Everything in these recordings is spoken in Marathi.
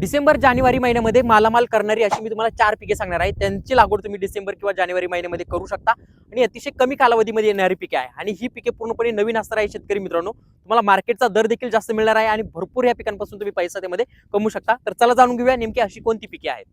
डिसेंबर जानेवारी महिन्यामध्ये मालामाल करणारी अशी मी तुम्हाला चार पिके सांगणार आहे. त्यांची लागवड तुम्ही डिसेंबर किंवा जानेवारी महिन्यामध्ये करू शकता. आणि अतिशय कमी कालावधीमध्ये येणारी पिके आहे. आणि ही पिके पूर्णपणे नवीन असणार आहे शेतकरी मित्रांनो. तुम्हाला मार्केटचा दर देखील जास्त मिळणार आहे आणि भरपूर या पिकांपासून तुम्ही पैसा त्यामध्ये कमवू शकता. तर चला जाणून घेऊया नेमकी अशी कोणती पिके आहेत.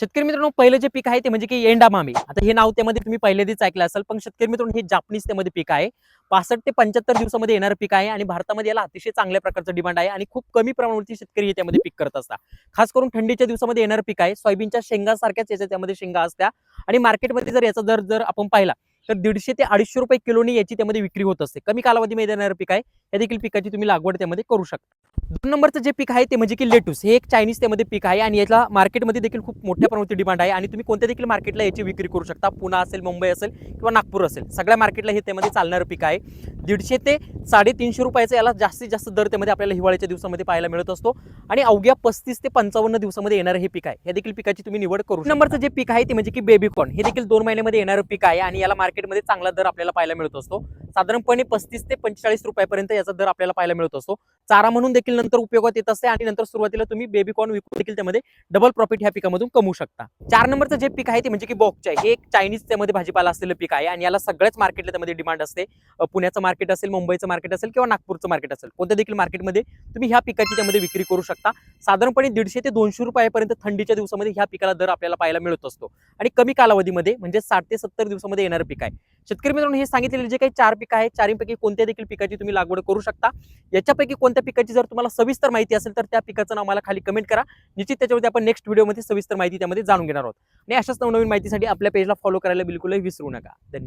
शेतकरी मित्रांनो पहिलं जे पीक आहे ते म्हणजे की एंडा मामे. आता हे नाव त्यामध्ये तुम्ही पहिल्यांदाच ऐकलं असेल पण शेतकरी मित्रांनो हे जापनीज त्यामध्ये पीक आहे. पासष्ट ते पंच्याहत्तर दिवसामध्ये येणारं पीक आहे आणि भारतामध्ये याला अतिशय चांगल्या प्रकारचं डिमांड आहे आणि खूप कमी प्रमाणावरती शेतकरी हे त्यामध्ये पीक करत असतात. खास करून थंडीच्या दिवसामध्ये येणारं पीक आहे. सोयाबीनच्या शेंगासारख्याच याच्या त्यामध्ये शेंगा असत्या. आणि मार्केटमध्ये जर याचा दर जर आपण पाहिला तर दीडशे ते अडीचशे रुपये किलोनी याची त्यामध्ये विक्री होत असते. कमी कालावधीमध्ये येणारं पीक आहे. या देखील पिकाची तुम्ही लागवड त्यामध्ये करू शकता. दोन नंबरचं जे पीक आहे ते म्हणजे की लेटूस. हे एक चायनीज त्यामध्ये पीक आहे आणि याला मार्केटमध्ये देखील खूप मोठ्या प्रमाणात डिमांड आहे आणि तुम्ही कोणत्या देखील मार्केटला याची विक्री करू शकता? पुणे असेल मुंबई असेल किंवा नागपूर असेल. सगळ्या मार्केटला हे त्यामध्ये चालणारं पीक आहे. दीडशे ते साडेतीनशे रुपयाचं याला जास्तीत जास्त दर त्यामध्ये आपल्याला हिवाळ्याच्या दिवसामध्ये पाहायला मिळत असतो. आणि अवघ्या पस्तीस ते पंचावन्न दिवसामध्ये येणारं हे पीक आहे. हे देखील पिकाची तुम्ही निवड करू नंबरचं जे पीक आहे ते म्हणजे की बेबीकॉर्न हे देखील दोन महिन्यामध्ये येणारं पीक आहे आणि याला मार्केटमध्ये चांगला दर आपल्याला पाहायला मिळत असतो. साधारणपणे पस्तीस ते पंचेचाळीस रुपयापर्यंत याचा दर आपल्याला पाहायला मिळत असतो. चारा म्हणून देखील नंतर उपयोगात येत असते आणि नंतर सुरुवातीला तुम्ही बेबी कॉर्न विकून देखील त्यामध्ये डबल प्रॉफिट ह्या पिकामधून कमवू शकता. चार नंबरचं जे पीक आहे ते म्हणजे की बॉक्स आहे. हे एक चायनीज त्यामध्ये भाजीपाला असलेलं पीक आहे आणि याला सगळ्याच मार्केटला त्यामध्ये डिमांड असते. पुण्याचं मार्केट असेल मुंबईचं मार्केट असेल किंवा नागपूरचं मार्केट असेल. कोणत्या देखील मार्केटमध्ये तुम्ही ह्या पिकाची त्यामध्ये विक्री करू शकता. साधारणपणे दीडशे ते दोनशे रुपयापर्यंत थंडीच्या दिवसामध्ये ह्या पिकाला दर आपल्याला पाहायला मिळत असतो. आणि कमी कालावधीमध्ये म्हणजे साठ ते सत्तर दिवसामध्ये येणारं पीक आहे. शेतकरी मित्रांनो हे सांगितलेले जे काही चार पिकं आहेत चारपैकी कोणत्या देखील पिकाची तुम्ही लागवड करू शकता? याच्यापैकी कोणत्या पिकाची जर तुम्हाला सविस्तर माहिती असेल तर त्या पिकाचं नाव मला खाली कमेंट करा. निश्चित त्याच्यावरती आपण नेक्स्ट व्हिडिओमध्ये सविस्तर माहिती त्यामध्ये जाणून घेणार आहोत. आणि अशाच नवनवीन माहितीसाठी आपल्या पेजला फॉलो करायला बिलकुलही विसरू नका. धन्यवाद.